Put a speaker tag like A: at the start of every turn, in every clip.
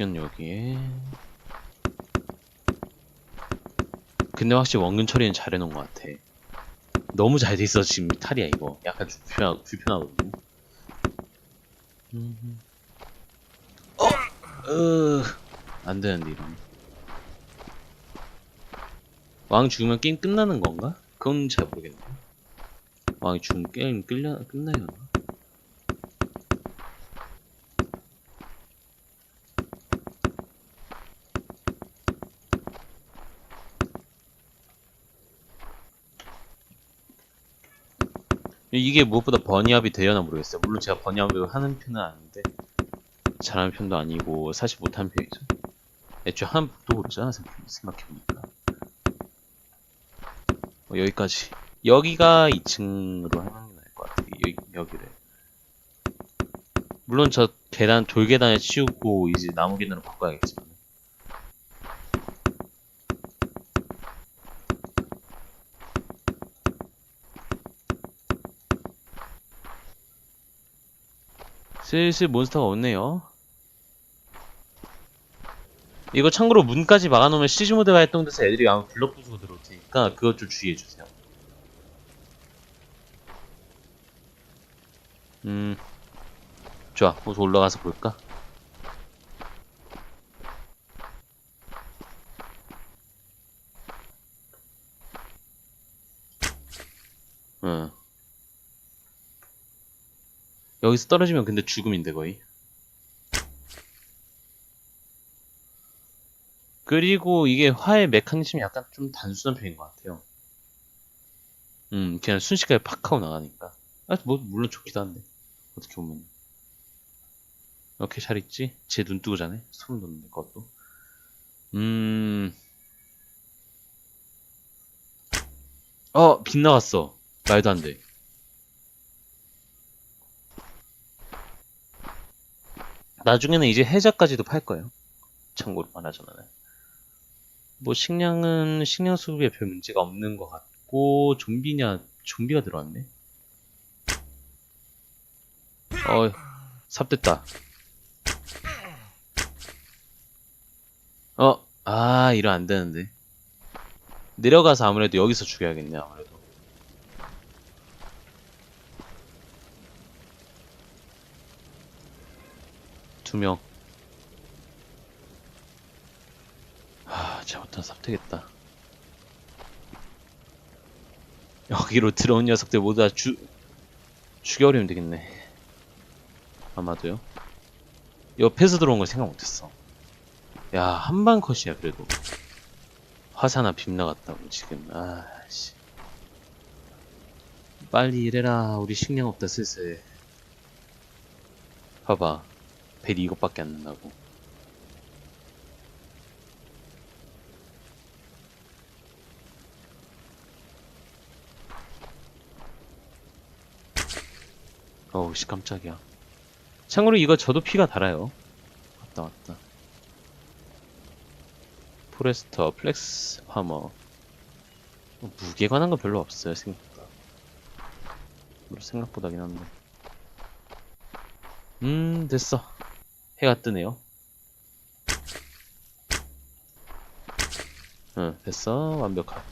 A: 여긴 여기에. 근데 확실히 원근 처리는 잘 해놓은 것 같아. 너무 잘 돼 있어 지금 탈이야 이거. 약간 좀 불편하, 불편하거든요. 음. 어, 으, 안 되는데 이러면. 왕 죽으면 게임 끝나는 건가? 그건 잘 모르겠네. 왕이 죽으면 게임 끌려, 끝나려나? 이게 무엇보다 번이합이 되려나 모르겠어요. 물론 제가 번이합을 하는 편은 아닌데 잘하는 편도 아니고 사실 못하는 편이죠. 애초에 하는 법도 생각- 생각해보니까. 어, 여기까지. 여기가 2층으로 하는 게 나을 것 같아. 여기, 여기를. 물론 저 계단, 돌계단을 치우고 이제 나무 계단으로 바꿔야겠지만. 슬슬 몬스터가 오네요. 이거 참고로 문까지 막아놓으면 시즈모드가 활동돼서 애들이 아마 블럭 부수고 들어올 테니까 그것 좀 주의해주세요. 음, 좋아. 어서 올라가서 볼까? 여기서 떨어지면 근데 죽음인데 거의. 그리고 이게 화의 메커니즘이 약간 좀 단순한 편인 것 같아요. 음, 그냥 순식간에 팍 하고 나가니까. 아, 뭐, 물론 좋기도 한데. 어떻게 보면. 이렇게 잘 있지? 제 눈 뜨고 자네? 소름 돋는데, 그것도. 음. 어, 빗나갔어. 말도 안 돼. 나중에는 이제 해자까지도 팔 거예요. 참고로 말하자면. 뭐 식량은 식량 수급에 별 문제가 없는 것 같고 좀비냐 좀비가 들어왔네. 어 삽됐다. 어, 아 이러 안 되는데. 내려가서 아무래도 여기서 죽여야겠네 아무래도. 두 명. 아, 잘못한 삽되겠다. 여기로 들어온 녀석들 모두 다 주, 죽여버리면 되겠네. 아마도요. 옆에서 들어온 걸 생각 못했어. 야, 한방 컷이야, 그래도. 화사나 빗나갔다고, 지금. 아씨. 빨리 일해라. 우리 식량 없다, 슬슬. 봐봐. 벨이 이것밖에 안 난다고. 어우, 씨, 깜짝이야. 참고로 이거 저도 피가 달아요. 왔다, 왔다. 포레스터, 플렉스, 파머. 뭐 무게 관한 건 별로 없어요, 생각보다. 생각보다긴 한데. 음, 됐어. 해가 뜨네요. 응, 됐어. 완벽하.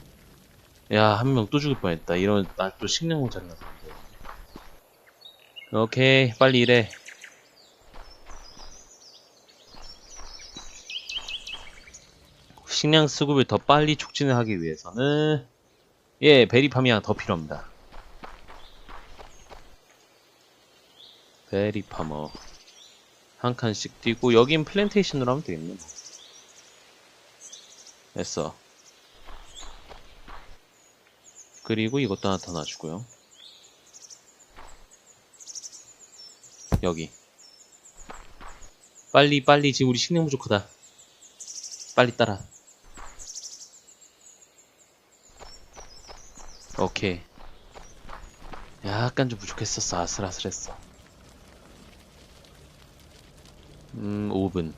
A: 야, 한 명 또 죽을 뻔했다. 이런, 나 또 식량 모자리 나서. 안 돼. 오케이, 빨리 일해. 식량 수급을 더 빨리 촉진을 하기 위해서는, 예, 베리팜이 더 필요합니다. 베리파머. 한 칸씩 뛰고 여긴 플랜테이션으로 하면 되겠네. 뭐. 됐어. 그리고 이것도 하나 더 놔주고요. 여기. 빨리 빨리 지금 우리 식량 부족하다. 빨리 따라. 오케이. 약간 좀 부족했었어. 아슬아슬했어 음, 5분.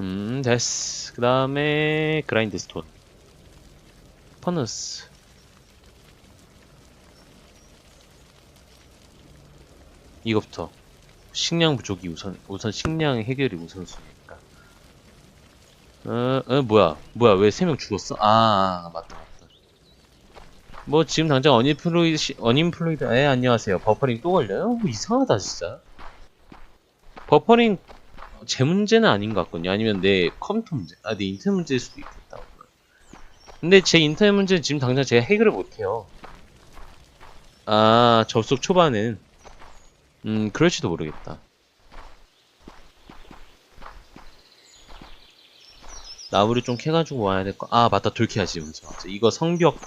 A: 음, 됐어. 그 다음에, 그라인드 스톤. 퍼너스. 이거부터 식량 부족이 우선 우선 식량 해결이 우선순위니까 어, 어 뭐야 뭐야 왜 세 명 죽었어? 아, 아 맞다 맞다 뭐 지금 당장 어니플로이드 어니플로이드 에 안녕하세요 버퍼링 또 걸려요? 뭐 이상하다 진짜 버퍼링 제 문제는 아닌 것 같거든요 아니면 내 컴퓨터 문제 아 내 인터넷 문제일 수도 있겠다 근데 제 인터넷 문제는 지금 당장 제가 해결을 못해요 아 접속 초반엔 음 그럴지도 모르겠다 나무를 좀 캐가지고 와야 될 거. 아 맞다 먼저. 맞아. 이거 성벽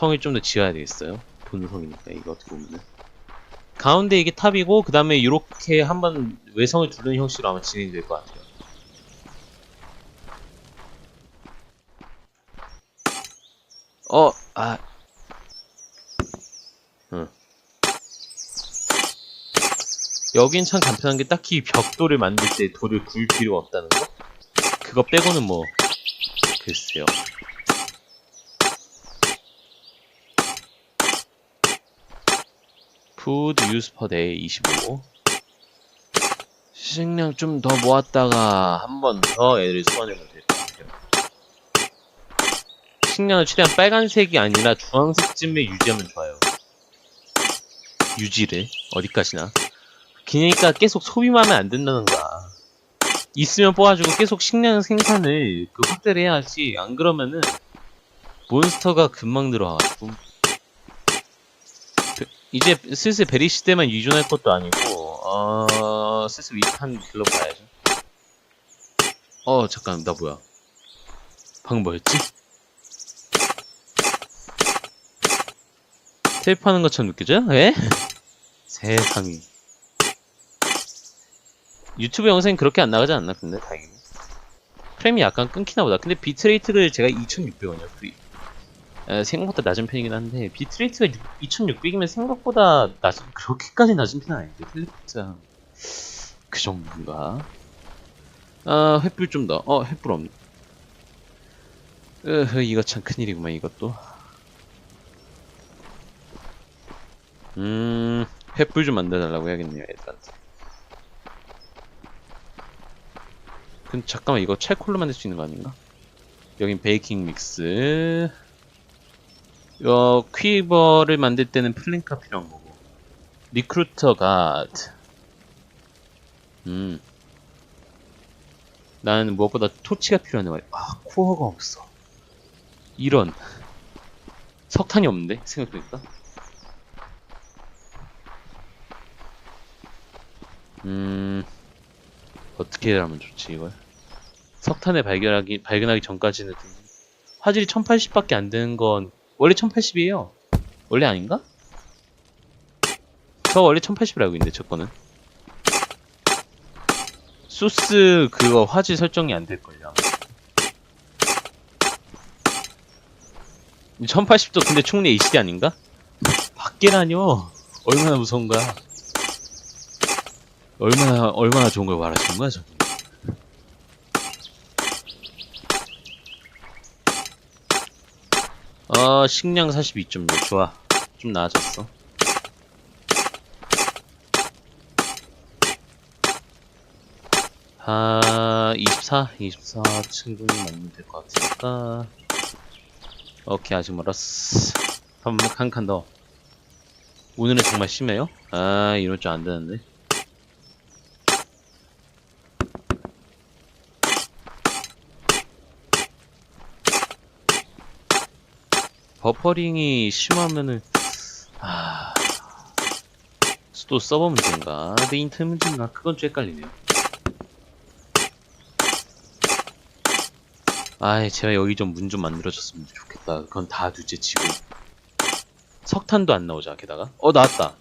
A: 성을 좀 더 지어야 되겠어요. 본성이니까 이거 어떻게 보면은 가운데 이게 탑이고 그 다음에 이렇게 한번 외성을 두르는 형식으로 아마 진행이 될 것 같아요. 어, 아, 응. 여긴 참 간편한 게 딱히 벽돌을 만들 때 돌을 굴 필요가 없다는 거? 그거 빼고는 뭐 글쎄요 푸드 유스 퍼 데이 25 식량 좀 더 모았다가 한 번 더 애를 소환해도 될것 같아요 식량을 최대한 빨간색이 아니라 주황색쯤에 유지하면 좋아요. 유지를 어디까지나. 그러니까 계속 소비만 하면 안 된다는 거야. 있으면 뽑아주고 계속 식량 생산을 그 확대를 해야지. 안 그러면은 몬스터가 금방 들어와가지고. 베- 이제 슬슬 베리 시대만 유존할 것도 아니고 어 슬슬 위판 길러 봐야죠. 어 잠깐 나 뭐야? 방금 뭐였지? 테이프하는 것처럼 느껴져요? 에? 세상에. 유튜브 영상이 그렇게 안 나가지 않나 근데? 다행히 프레임이 약간 끊기나 보다. 근데 비트레이트를 제가 2600원이요 그, 에, 생각보다 낮은 편이긴 한데 비트레이트가 2600이면 생각보다 낮은 그렇게까지 낮은 편은 아닌데 텔레포트가 그 정도인가? 아 횃불 좀 더 어. 횃불 없네. 으흐 이거 참 큰일이구만 이것도. 음 횃불 좀 만들어달라고 해야겠네요 애들한테 그럼 잠깐만 이거 찰콜로 만들 수 있는 거 아닌가? 여긴 베이킹 믹스 어, 퀴버를 만들 때는 플랭크가 필요한 거고. 리크루터 가드 음. 나는 무엇보다 토치가 말이야. 아 코어가 없어. 이런. 석탄이 없는데? 생각해보니까. 음. 어떻게 하면 좋지 이걸? 석탄을 발견하기 발견하기 전까지는 좀 화질이 1080밖에 안 되는 건 원래 1080이에요. 원래 아닌가? 저 원래 1080이라 고 있는데 저 거는. 소스 그거 화질 설정이 안 될걸요. 1080도 근데 충분히 HD 아닌가? 밖에라뇨. 얼마나 무서운 거야? 얼마나 얼마나 좋은 걸 말하시는 거야 저분 어 식량 42.6 좋아 좀 나아졌어 아, 24? 24 충분히 맞으면 될 것 같으니까. 오케이, 아직 멀었어. 한, 한칸 더. 오늘은 정말 심해요? 아, 이럴 줄 안 되는데. 버퍼링이 심하면은, 아, 또 서버 문제인가? 내 인터넷 문제인가? 그건 좀 헷갈리네요. 아이, 제가 여기 좀 문 좀 만들어줬으면 좋겠다. 그건 다 둘째 치고. 석탄도 안 나오자, 게다가. 어, 나왔다.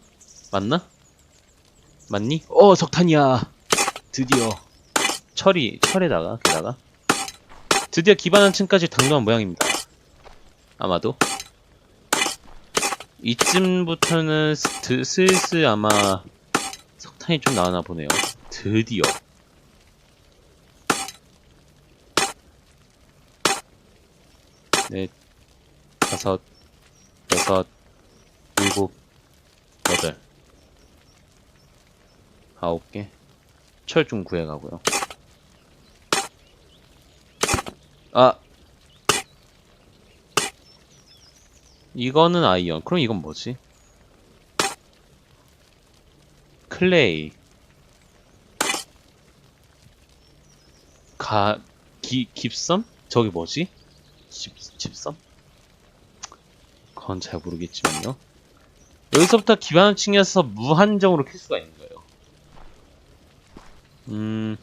A: 맞나? 맞니? 어, 석탄이야. 드디어. 철이, 철에다가, 게다가. 드디어 기반 한 층까지 당도한 모양입니다. 아마도. 이쯤부터는 스- 슬슬 아마 석탄이 좀 나오나 보네요. 드디어. 넷, 다섯, 여섯, 일곱, 여덟. 아홉 개. 철 좀 구해가고요. 아! 이거는 아이언. 그럼 이건 뭐지? 클레이. 가, 기, 깁섬? 저기 뭐지? 집, 집섬? 그건 잘 모르겠지만요. 여기서부터 기반을 층에서 무한정으로 킬 수가 있는 거예요. 음,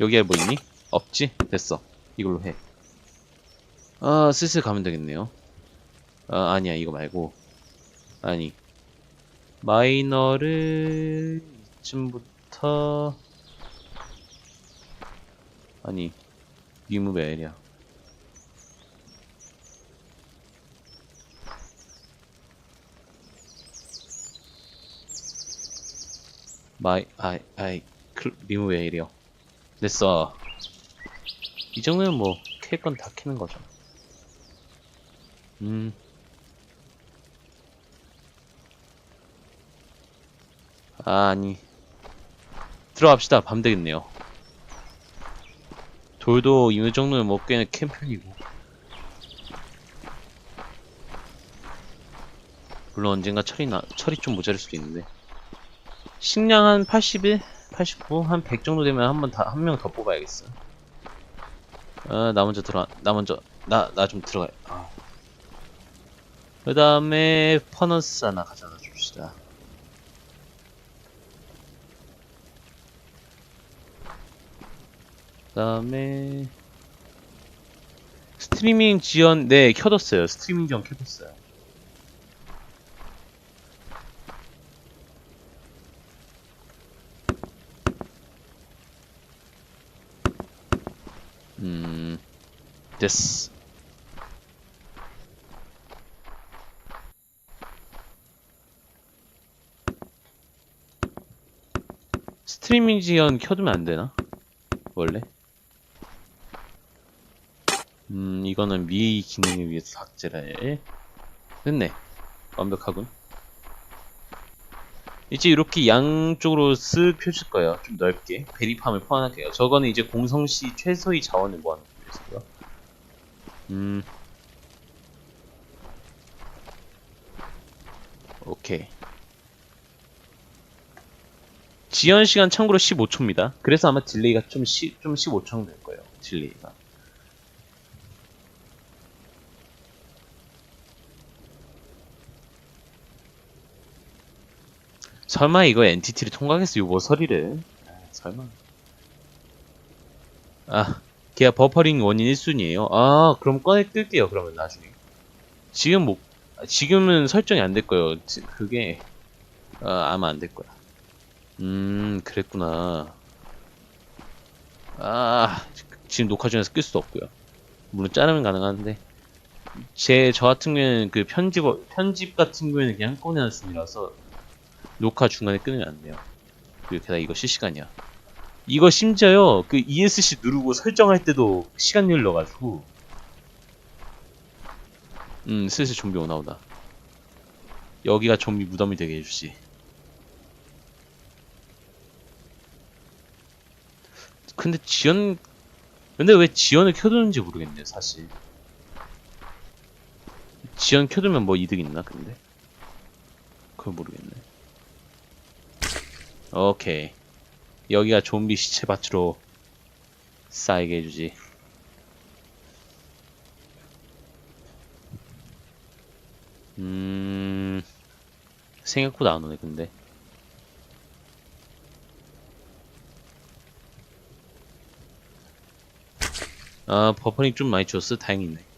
A: 여기에 뭐 있니? 없지? 됐어. 이걸로 해. 아, 슬슬 가면 되겠네요. 아, 아니야, 이거 말고. 아니. 마이너를 이쯤부터 아니 리무브 에리아 마이 아이 아이 클 리무브 에리어 됐어. 이 정도면 뭐 캘건 다 캐는 거죠. 음 아, 아니. 들어갑시다. 밤 되겠네요. 돌도 이 정도면 캔 편이고. 물론 언젠가 철이 나, 철이 좀 모자랄 수도 있는데. 식량 한 81, 89, 한 100 정도 되면 한 번 다, 한 명 더 뽑아야겠어. 아, 나 먼저 들어가, 나 먼저, 나, 나 좀 들어가 아. 그 다음에 퍼너스 하나 가져다 줍시다 그다음에 스트리밍 지원 네 켜뒀어요. 스트리밍 지원 켜뒀어요. 음 됐어. 스트리밍 지원 켜두면 안 되나? 원래? 음, 이거는 미 기능을 위해서 삭제를 됐네. 완벽하군. 이제 이렇게 양쪽으로 쓱 펼칠 거예요. 좀 넓게. 베리팜을 포함할게요. 저거는 이제 공성시 최소의 자원을 모아놓기 위해서고요. 음. 오케이. 지연 시간 참고로 15초입니다. 그래서 아마 딜레이가 좀, 시, 좀 15초 정도 될 거예요. 딜레이가. 설마 이거 엔티티를? 요뭐 서리를? 아, 설마. 아, 걔가 버퍼링 원인 1순위에요. 아, 그럼 꺼내 끌게요. 그러면 나중에. 지금 뭐, 지금은 설정이 안 될 거예요. 지- 그게, 아, 아마 안 될 거야. 음, 그랬구나. 아, 지금 녹화 중에서 끌 수도 없고요. 물론 자르면 가능한데. 제, 저 같은 경우에는 그 편집, 편집 같은 경우에는 그냥 하는 순이라서 녹화 중간에 끊으면 안 돼요. 그 게다가 이거 실시간이야. 이거 심지어요. 그 ESC 누르고 설정할 때도 시간율 넣어가지고. 음, 슬슬 좀비 오나 보다. 여기가 좀비 무덤이 되게 해주지. 근데 지연, 근데 왜 지연을 켜두는지 모르겠네, 사실. 지연 켜두면 뭐 이득 있나, 근데? 그걸 모르겠네. 오케이. 여기가 좀비 시체 밭으로 쌓이게 해주지. 음, 생각보다 안 오네, 근데. 아, 버퍼링 좀 많이 줬어? 다행이네.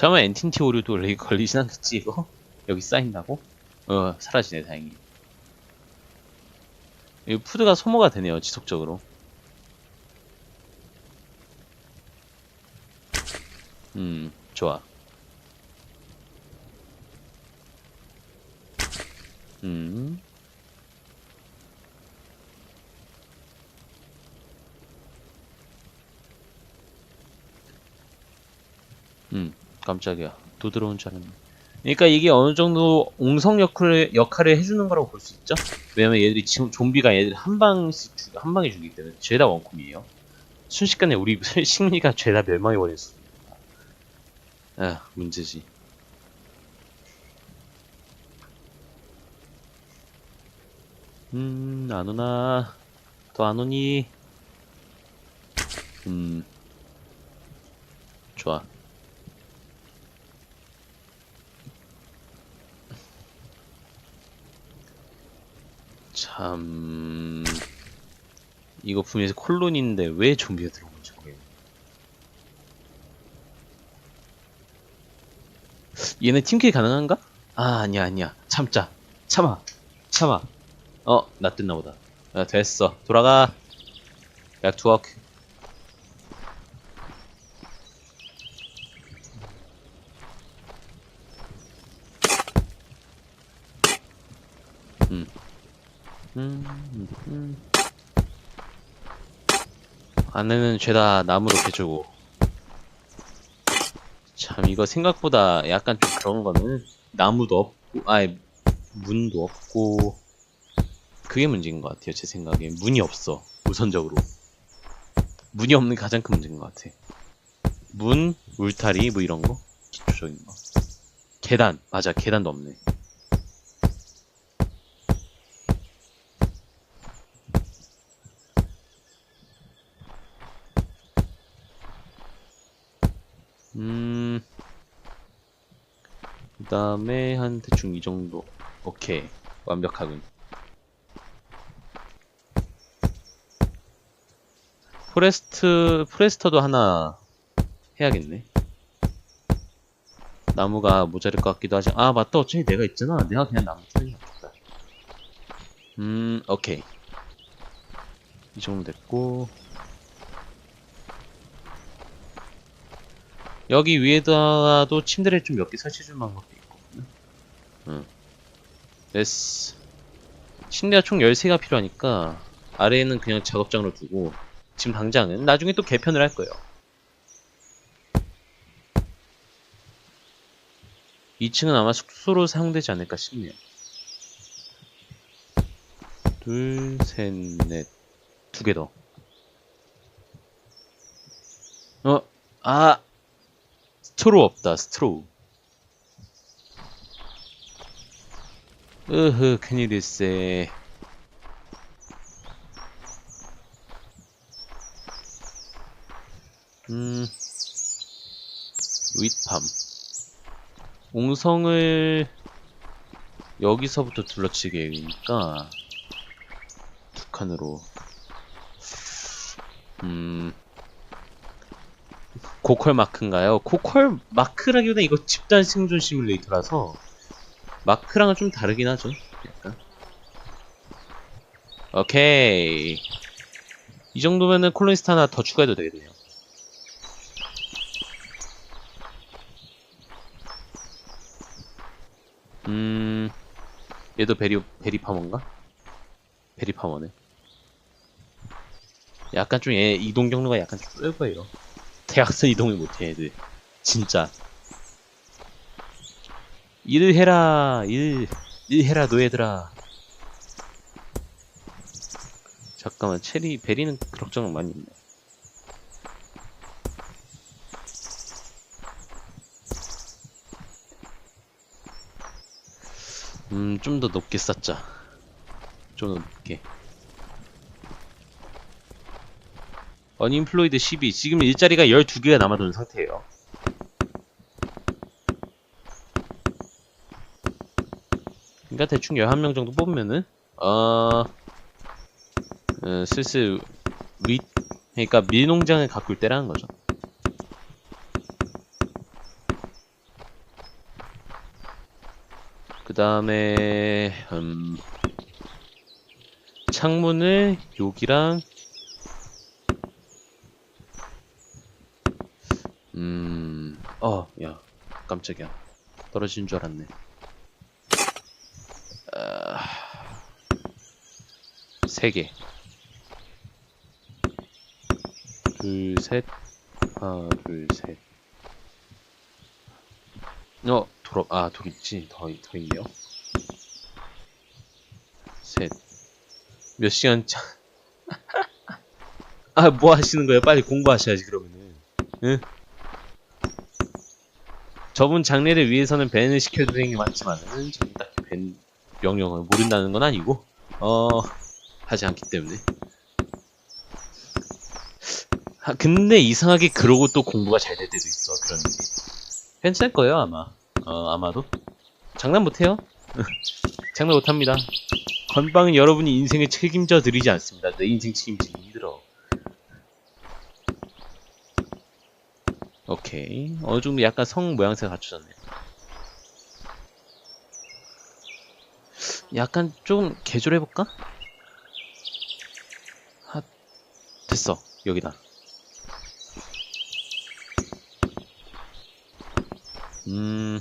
A: 설마 엔틴티 오류도 렉이 걸리진 않겠지, 이거? 여기 쌓인다고? 어, 사라지네, 다행히. 이 푸드가 소모가 되네요, 지속적으로. 음, 좋아. 음. 깜짝이야. 또 들어온 줄 알았네. 그러니까 이게 어느 정도 옹성 역할을, 역할을 해주는 거라고 볼 수 있죠? 왜냐면 얘들이 지금 좀비가 얘들 한 방씩 죽, 한 방에 죽이기 때문에 죄다 원콤이에요. 순식간에 우리 식민이가 죄다 멸망해 버렸어. 아, 문제지. 음, 안 오나. 더 안 오니? 음. 좋아. 참. 이거 분명히 콜론인데 왜 좀비가 들어온 건지 모르겠네. 얘네 팀킬 가능한가? 아, 아니야, 아니야. 참자. 참아. 참아. 어, 나 뜬나 보다. 야, 됐어. 돌아가. To work. 음. 음, 음, 음. 안에는 죄다 나무로 개주고. 참, 이거 생각보다 약간 좀 그런 거는 나무도 없고, 아니, 문도 없고, 그게 문제인 것 같아요, 제 생각에. 문이 없어, 우선적으로. 문이 없는 게 가장 큰 문제인 것 같아. 문, 울타리, 뭐 이런 거? 기초적인 거. 계단, 맞아, 계단도 없네. 음, 그 다음에 한 대충 이 정도. 오케이. 완벽하군. 포레스트, 포레스터도 하나 해야겠네. 나무가 모자랄 것 같기도 하지. 아, 맞다. 어차피 내가 있잖아. 내가 그냥 나무 틀리면 겠다 음, 오케이. 이 정도 됐고. 여기 위에다가도 침대를 좀 몇 개 설치해줄 방법도 있거든요. 응. 됐어. 침대가 총 13개가 필요하니까 아래에는 그냥 작업장으로 두고 지금 당장은 나중에 또 개편을 할 거예요. 2층은 아마 숙소로 사용되지 않을까 싶네요. 둘, 셋, 넷. 두 개 더. 어, 아! 스트로우 없다, 스트로우. 으흐, 큰일일세. 음, 윗팜. 옹성을 여기서부터 둘러치기니까 두 칸으로. 음, 고컬 마크인가요? 고컬 마크라기보다 이거 집단 생존 시뮬레이터라서 마크랑은 좀 다르긴 하죠. 약간. 오케이. 이 정도면은 콜로니스트 하나 더 추가해도 되겠네요. 음, 얘도 베리, 베리파머인가? 베리파머네. 약간 좀 얘 이동 경로가 약간 쏠 거예요. 대학선 이동을 못해, 애들. 진짜. 일을 해라, 일. 일 해라, 노예들아. 잠깐만, 체리, 베리는 그럭저럭 많이 있네. 음, 좀 더 높게 쌓자. 좀 더 높게. 언인플로이드 12. 지금 일자리가 12개가 남아도는 상태예요. 그러니까 대충 11명 정도 뽑으면은 어... 어 슬슬 윗 그러니까 밀농장을 가꿀 때라는 거죠. 그 다음에 음, 창문을 여기랑 음, 어, 야, 깜짝이야. 떨어진 줄 알았네. 아, 세 개. 둘, 셋. 하나, 둘, 셋. 어, 돌아, 아, 돌 있지. 더, 더 있네요. 셋. 몇 시간 차. 아, 뭐 하시는 거예요? 빨리 공부하셔야지, 그러면은. 응? 저분 장례를 위해서는 밴을 시켜드리는 게 맞지만은, 저는 딱히 밴 명령을 모른다는 건 아니고, 어, 하지 않기 때문에. 아, 근데 이상하게 그러고 또 공부가 잘 될 때도 있어, 그런 일이. 괜찮을 거예요, 아마. 어, 아마도. 장난 못해요? 장난 못합니다. 건방은 여러분이 인생을 책임져 드리지 않습니다. 내 인생 책임지기 힘들어. 오케이. 어느 정도 약간 성 모양새가 갖춰졌네요. 약간 좀 개조해볼까? 하, 됐어. 여기다. 음.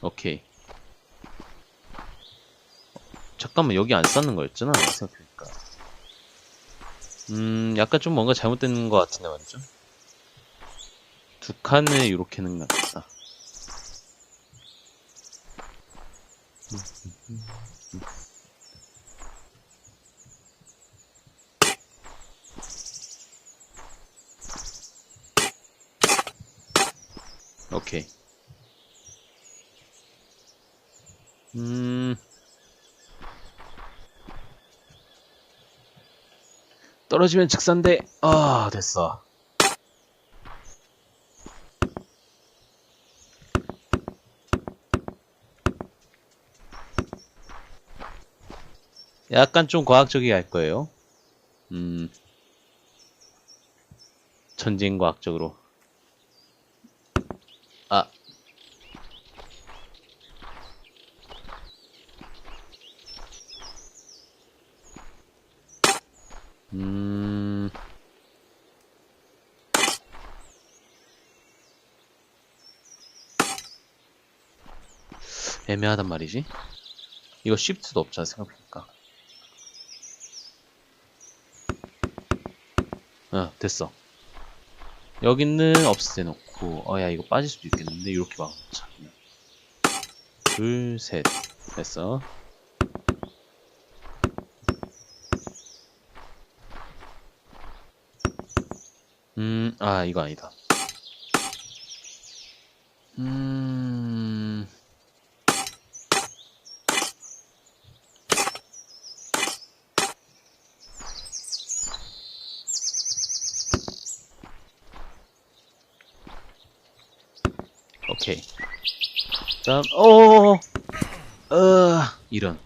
A: 오케이. 잠깐만, 여기 안 쌓는 거였잖아. 생각해보니까. 음, 약간 좀 뭔가 잘못된 것 같은데 말이죠. 두 칸을 이렇게 같다. 오케이. 음. 떨어지면 즉사인데, 아, 됐어. 약간 좀 과학적이게 할 거예요. 음. 전쟁 과학적으로. 애매하단 말이지. 이거 쉬프트도 없잖아, 생각해보니까. 아, 됐어. 여기는 없애 놓고, 어, 야, 이거 빠질 수도 있겠는데, 이렇게 막아놓자. 그냥. 둘, 셋. 됐어. 음, 아, 이거 아니다. 음, 오케이. 다음, 오, 어, 이런.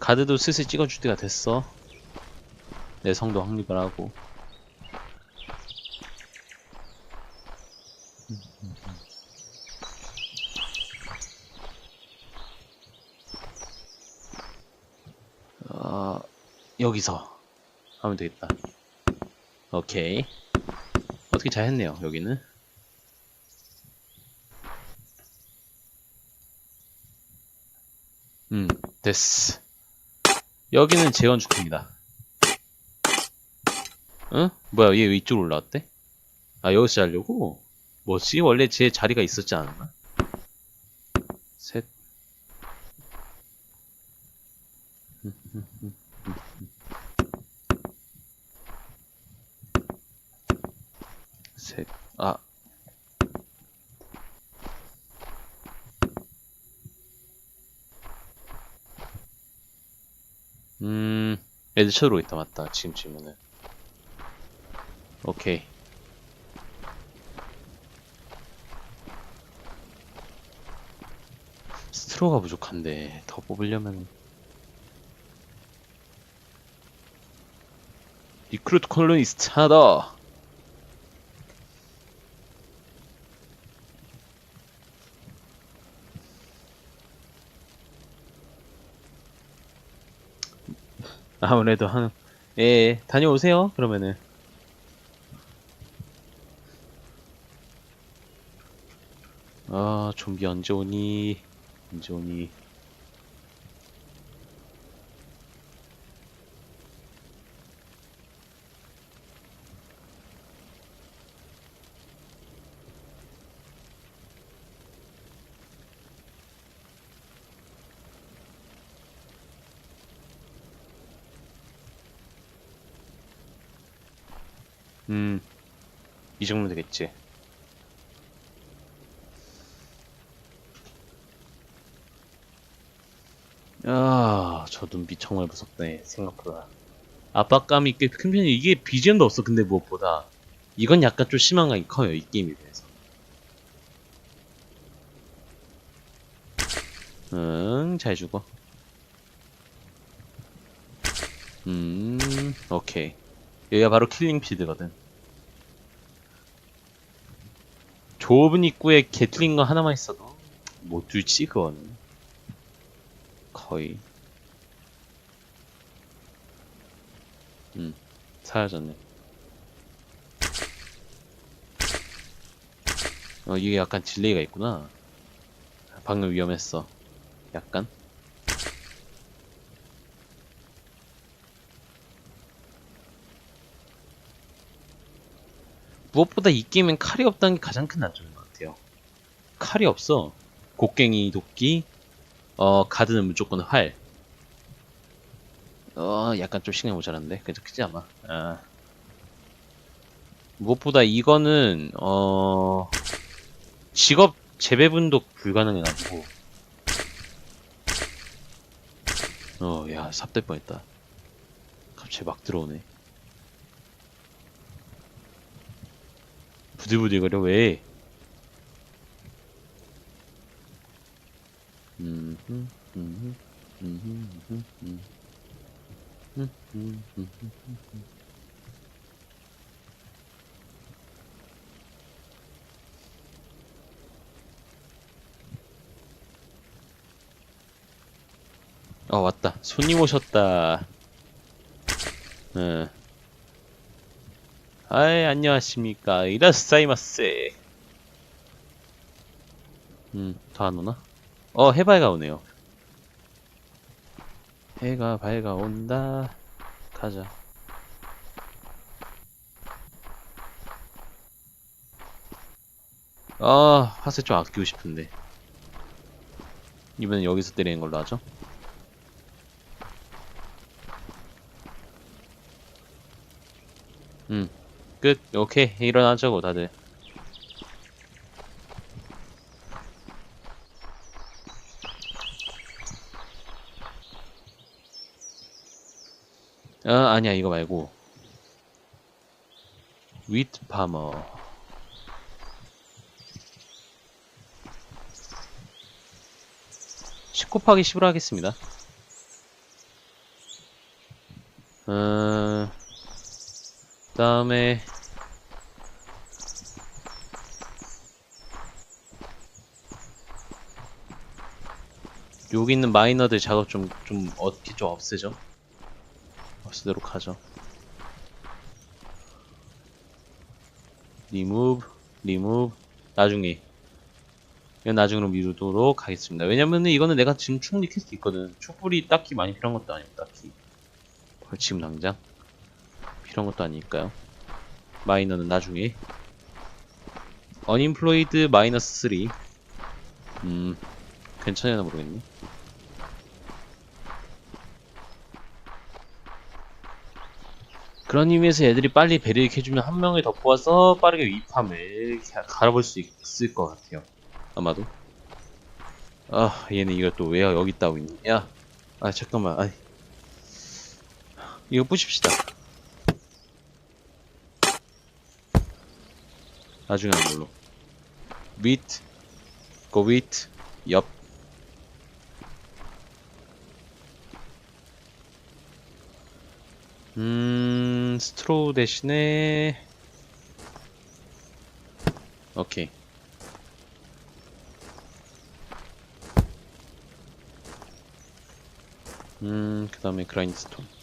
A: 가드도 슬슬 찍어줄 때가 됐어. 내 성도 확립을 하고. 어, 여기서 하면 되겠다. 오케이. 어떻게 잘 했네요, 여기는. 음, 됐어. 여기는 재건축입니다. 응? 뭐야, 얘 왜 이쪽으로 올라왔대? 아, 여기서 자려고? 뭐지? 원래 제 자리가 있었지 않았나? 셋. 셋. 아. 음, 애들 쳐들어오 있다, 맞다. 지금쯤이면은. 오케이. 스트로가 부족한데, 더 뽑으려면. 리크루트 콜로니스트 하나 더! 아무래도 한, 예, 예, 다녀오세요, 그러면은. 아, 좀비 언제 오니? 언제 오니? 음, 이 정도 되겠지. 야, 저 눈빛 정말 무섭네, 생각보다. 압박감이 꽤 큰 편이 이게 BGM도 없어, 근데 무엇보다. 이건 약간 좀 심한 감이 커요, 이 게임에 비해서. 응, 잘 죽어. 음, 오케이. 여기가 바로 킬링 필드거든. 좁은 입구에 개 뚫린 거 하나만 있어도 못 들지, 그거는. 거의. 음, 사라졌네. 어, 이게 약간 딜레이가 있구나. 방금 위험했어. 약간. 무엇보다 이 게임엔 칼이 없다는 게 가장 큰 단점인 것 같아요. 칼이 없어. 곡괭이, 도끼, 어, 가드는 무조건 활. 어, 약간 좀 시간이 모자란데? 그래도 크지 아마. 아. 무엇보다 이거는, 어, 직업 재배분도 불가능해가지고. 어, 야, 삽될 뻔했다. 갑자기 막 들어오네. 부들부들거려, 왜? 음. 어, 왔다. 손님 오셨다. 응. 아이, 안녕하십니까. 이라스사이마스. 음, 더안 오나? 어, 해바이가 오네요. 해가 밝아 온다. 가자. 아, 화세 좀 아끼고 싶은데. 이번엔 여기서 때리는 걸로 하죠. 음, 끝. 오케이. 일어나자고, 다들. 아, 아니야, 이거 말고. 위트 파머. 십 곱하기 10으로 하겠습니다. 어, 다음에, 여기 있는 마이너들 작업 좀, 좀, 어떻게 좀 없애죠? 없애도록 하죠. 리무브, 리무브, 나중에. 이건 나중으로 미루도록 하겠습니다. 왜냐면은 이거는 내가 지금 충분히 캘 수 있거든. 촛불이 딱히 많이 필요한 것도 아니고, 딱히. 벌 지금 당장. 필요한 것도 아니니까요. 마이너는 나중에. unemployed 마이너스 3. 음, 괜찮으나 모르겠네. 그런 의미에서 애들이 빨리 배를 해주면 한 명을 더 뽑아서 빠르게 위팜을 가- 갈아볼 수 있을 것 같아요. 아마도. 아, 얘는 이거 또왜 여기 있니? 야, 아, 잠깐만. 아이. 이거 부십시다. 나중에 한 걸로. with, go with, 옆. 음, 스트로우 대신에, 오케이. 음, 그 다음에 그라인드스톤.